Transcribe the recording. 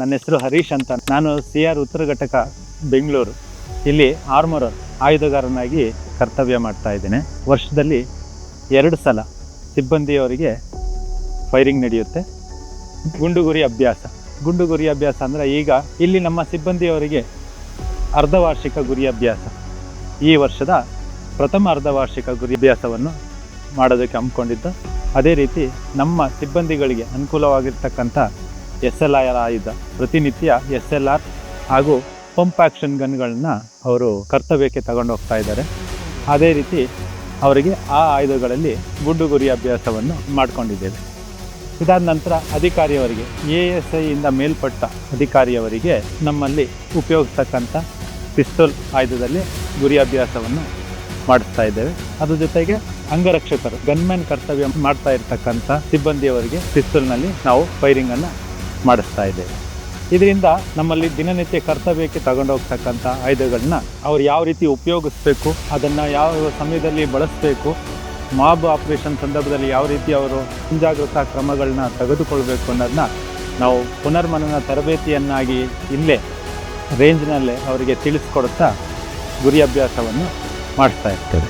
ನನ್ನ ಹೆಸರು ಹರೀಶ್ ಅಂತ. ನಾನು ಸಿ ಆರ್ ಉತ್ತರ ಘಟಕ, ಬೆಂಗಳೂರು. ಇಲ್ಲಿ ಆರ್ಮರ್ ಆಯುಧಗಾರನಾಗಿ ಕರ್ತವ್ಯ ಮಾಡ್ತಾ ಇದ್ದೇನೆ. ವರ್ಷದಲ್ಲಿ ಎರಡು ಸಲ ಸಿಬ್ಬಂದಿಯವರಿಗೆ ಫೈರಿಂಗ್ ನಡೆಯುತ್ತೆ. ಗುಂಡುಗುರಿ ಅಭ್ಯಾಸ. ಗುಂಡುಗುರಿ ಅಭ್ಯಾಸ ಅಂದರೆ ಈಗ ಇಲ್ಲಿ ನಮ್ಮ ಸಿಬ್ಬಂದಿಯವರಿಗೆ ಅರ್ಧವಾರ್ಷಿಕ ಗುರಿ ಅಭ್ಯಾಸ. ಈ ವರ್ಷದ ಪ್ರಥಮ ಅರ್ಧವಾರ್ಷಿಕ ಗುರಿ ಅಭ್ಯಾಸವನ್ನು ಮಾಡೋದಕ್ಕೆ ಹಮ್ಮಿಕೊಂಡಿದ್ದು. ಅದೇ ರೀತಿ ನಮ್ಮ ಸಿಬ್ಬಂದಿಗಳಿಗೆ ಅನುಕೂಲವಾಗಿರ್ತಕ್ಕಂಥ ಎಸ್ ಎಲ್ ಆರ್ ಆಯುಧ ಪ್ರತಿನಿತ್ಯ ಎಸ್ ಎಲ್ ಆರ್ ಹಾಗೂ ಪಂಪ್ ಆ್ಯಕ್ಷನ್ ಗನ್ಗಳನ್ನ ಅವರು ಕರ್ತವ್ಯಕ್ಕೆ ತಗೊಂಡು ಹೋಗ್ತಾ ಇದ್ದಾರೆ. ಅದೇ ರೀತಿ ಅವರಿಗೆ ಆ ಆಯುಧಗಳಲ್ಲಿ ಗುಂಡು ಗುರಿ ಅಭ್ಯಾಸವನ್ನು ಮಾಡಿಕೊಂಡಿದ್ದೇವೆ. ಇದಾದ ನಂತರ ಅಧಿಕಾರಿಯವರಿಗೆ, ಎ ಎಸ್ ಐಯಿಂದ ಮೇಲ್ಪಟ್ಟ ಅಧಿಕಾರಿಯವರಿಗೆ ನಮ್ಮಲ್ಲಿ ಉಪಯೋಗಿಸ್ತಕ್ಕಂಥ ಪಿಸ್ತೂಲ್ ಆಯುಧದಲ್ಲಿ ಗುರಿ ಅಭ್ಯಾಸವನ್ನು ಮಾಡಿಸ್ತಾ ಇದ್ದೇವೆ. ಅದ್ರ ಜೊತೆಗೆ ಅಂಗರಕ್ಷಕರು ಗನ್ಮ್ಯಾನ್ ಕರ್ತವ್ಯ ಮಾಡ್ತಾ ಇರ್ತಕ್ಕಂಥ ಸಿಬ್ಬಂದಿಯವರಿಗೆ ಪಿಸ್ತೂಲ್ನಲ್ಲಿ ನಾವು ಫೈರಿಂಗನ್ನು ಮಾಡಿಸ್ತಾ ಇದೆ. ಇದರಿಂದ ನಮ್ಮಲ್ಲಿ ದಿನನಿತ್ಯ ಕರ್ತವ್ಯಕ್ಕೆ ತಗೊಂಡೋಗ್ತಕ್ಕಂಥ ಆಯುಧಗಳನ್ನ ಅವ್ರು ಯಾವ ರೀತಿ ಉಪಯೋಗಿಸ್ಬೇಕು, ಅದನ್ನು ಯಾವ ಸಮಯದಲ್ಲಿ ಬಳಸಬೇಕು, ಮಾಬ್ ಆಪರೇಷನ್ ಸಂದರ್ಭದಲ್ಲಿ ಯಾವ ರೀತಿ ಅವರು ಮುಂಜಾಗ್ರತಾ ಕ್ರಮಗಳನ್ನ ತೆಗೆದುಕೊಳ್ಬೇಕು ಅನ್ನೋದನ್ನ ನಾವು ಪುನರ್ಮನನ ತರಬೇತಿಯನ್ನಾಗಿ ಇಲ್ಲೇ ರೇಂಜ್ನಲ್ಲೇ ಅವರಿಗೆ ತಿಳಿಸ್ಕೊಡ್ತಾ ಗುರಿ ಅಭ್ಯಾಸವನ್ನು ಮಾಡಿಸ್ತಾ ಇರ್ತೇವೆ.